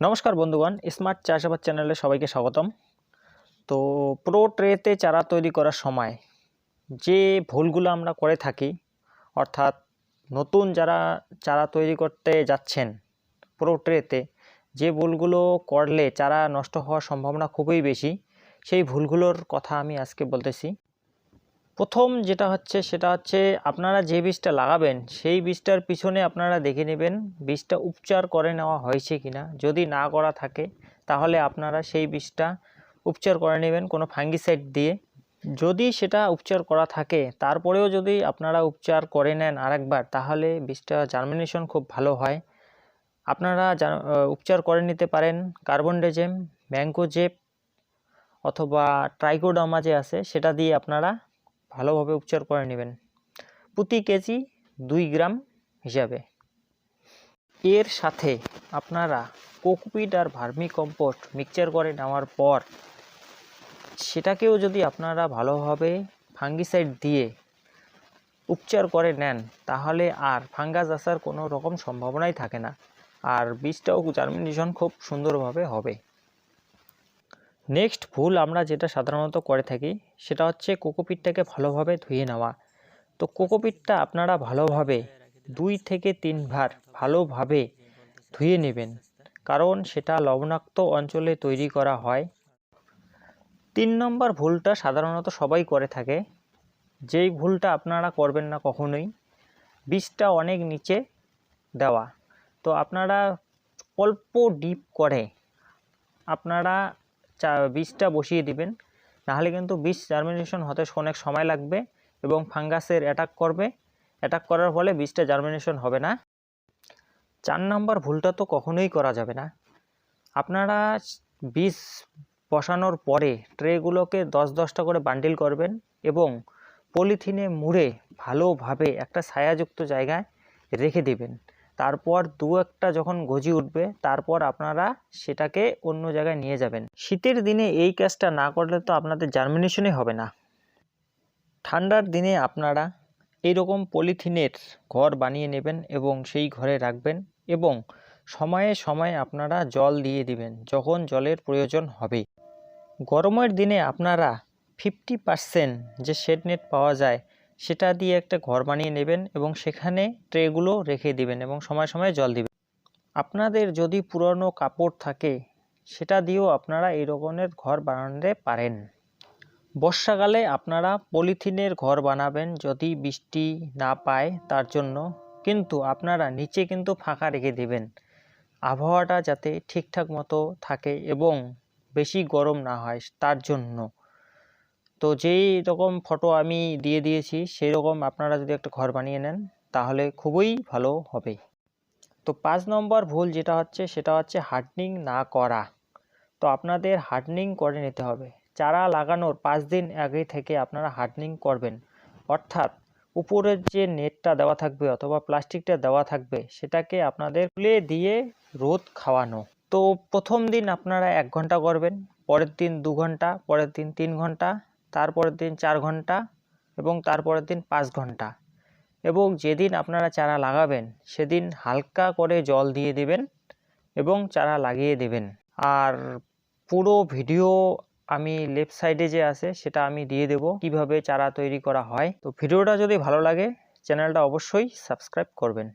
নমস্কার বন্ধুগণ স্মার্ট চাষাবাদ চ্যানেলে সবাইকে স্বাগতম। তো প্রো ট্রেতে চারা তৈরি করার সময় যে ভুলগুলো আমরা করে থাকি, অর্থাৎ নতুন যারা চারা তৈরি করতে যাচ্ছেন প্রো ট্রেতে যে ভুলগুলো করলে চারা নষ্ট হওয়ার সম্ভাবনা খুবই বেশি, সেই ভুলগুলোর কথা আমি আজকে বলতেছি। প্রথম যেটা হচ্ছে সেটা হচ্ছে আপনারা যে বীজটা লাগাবেন, সেই বীজটার পিছনে আপনারা দেখে নেবেন বীজটা উপচার করে নেওয়া হয়েছে কিনা। যদি না করা থাকে, তাহলে আপনারা সেই বীজটা উপচার করে নেবেন কোনো ফাঙ্গিসাইড দিয়ে। যদি সেটা উপচার করা থাকে, তারপরেও যদি আপনারা উপচার করে নেন আরেকবার, তাহলে বীজটা জার্মিনেশন খুব ভালো হয়। আপনারা উপচার করে নিতে পারেন কার্বন ডেজেম অথবা ট্রাইকোডামা যে আছে, সেটা দিয়ে আপনারা ভালোভাবে উপচার করে নেবেন। প্রতি কেজি দুই গ্রাম হিসাবে। এর সাথে আপনারা কোকোপিট আর ভার্মি কম্পোস্ট মিক্সচার করে নেওয়ার পর সেটাকেও যদি আপনারা ভালোভাবে ফাঙ্গিসাইড দিয়ে উপচার করে নেন, তাহলে আর ফাঙ্গাস আসার কোনো রকম সম্ভাবনাই থাকে না। আর বীজটাও জার্মিনেশন খুব সুন্দরভাবে হবে। নেক্সট ভুল আমরা যেটা সাধারণত করে থাকি, সেটা হচ্ছে কোকোপিটটাকে ভালোভাবে ধুয়ে নেওয়া। তো কোকোপিটটা আপনারা ভালোভাবে দুই থেকে তিনবার ভালোভাবে ধুয়ে নেবেন, কারণ সেটা লবণাক্ত অঞ্চলে তৈরি করা হয়। তিন নম্বর ভুলটা সাধারণত সবাই করে থাকে। যেই ভুলটা আপনারা করবেন না কখনোই, বীজটা অনেক নিচে দেওয়া। তো আপনারা অল্প ডিপ করে আপনারা চা, বীজটা বসিয়ে দিবেন। নাহলে কিন্তু বীজ জার্মিনেশন হতে অনেক সময় লাগবে এবং ফাঙ্গাসের অ্যাটাক করবে। অ্যাটাক করার ফলে বীজটা জার্মিনেশন হবে না। চার নম্বর ভুলটা তো কখনোই করা যাবে না। আপনারা বীজ বসানোর পরে ট্রেগুলোকে দশ দশটা করে বান্ডিল করবেন এবং পলিথিনে মুড়ে ভালোভাবে একটা ছায়াযুক্ত জায়গায় রেখে দিবেন। তারপর দু একটা যখন গজি উঠবে, তারপর আপনারা সেটাকে অন্য জায়গায় নিয়ে যাবেন। শীতের দিনে এই কাজটা না করলে তো আপনাদের জার্মিনেশনই হবে না। ঠান্ডার দিনে আপনারা এইরকম পলিথিনের ঘর বানিয়ে নেবেন এবং সেই ঘরে রাখবেন এবং সময়ে সময়ে আপনারা জল দিয়ে দিবেন যখন জলের প্রয়োজন হবে। গরমের দিনে আপনারা ফিফটি পার্সেন্ট যে শেড নেট পাওয়া যায় সেটা দিয়ে একটা ঘর বানিয়ে নেবেন এবং সেখানে ট্রেগুলো রেখে দিবেন এবং সময় সময় জল দিবেন। আপনাদের যদি পুরনো কাপড় থাকে, সেটা দিয়েও আপনারা এই রকমের ঘর বানাতে পারেন। বর্ষাকালে আপনারা পলিথিনের ঘর বানাবেন যদি বৃষ্টি না পায় তার জন্য, কিন্তু আপনারা নিচে কিন্তু ফাঁকা রেখে দিবেন। আবহাওয়াটা যাতে ঠিকঠাক মতো থাকে এবং বেশি গরম না হয় তার জন্য। তো যেই রকম ফটো আমি দিয়ে দিয়েছি, সেই রকম আপনারা যদি একটা ঘর বানিয়ে নেন, তাহলে খুবই ভালো হবে। তো পাঁচ নম্বর ভুল যেটা হচ্ছে, সেটা হচ্ছে হার্ডনিং না করা। তো আপনাদের হার্ডনিং করে নিতে হবে। চারা লাগানোর পাঁচ দিন আগে থেকে আপনারা হার্ডনিং করবেন। অর্থাৎ উপরের যে নেটটা দেওয়া থাকবে অথবা প্লাস্টিকটা দেওয়া থাকবে, সেটাকে আপনাদের খুলে দিয়ে রোদ খাওয়ানো। তো প্রথম দিন আপনারা এক ঘণ্টা করবেন পরের দিন দু ঘণ্টা, পরের দিন তিন ঘণ্টা তারপরের দিন চার ঘণ্টা এবং তারপরের দিন পাঁচ ঘণ্টা। এবং যেদিন আপনারা চারা লাগাবেন, সেদিন হালকা করে জল দিয়ে দিবেন এবং চারা লাগিয়ে দেবেন। আর পুরো ভিডিও আমি লেফট সাইডে যে আছে, সেটা আমি দিয়ে দেব কীভাবে চারা তৈরি করা হয়। তো ভিডিওটা যদি ভালো লাগে, চ্যানেলটা অবশ্যই সাবস্ক্রাইব করবেন।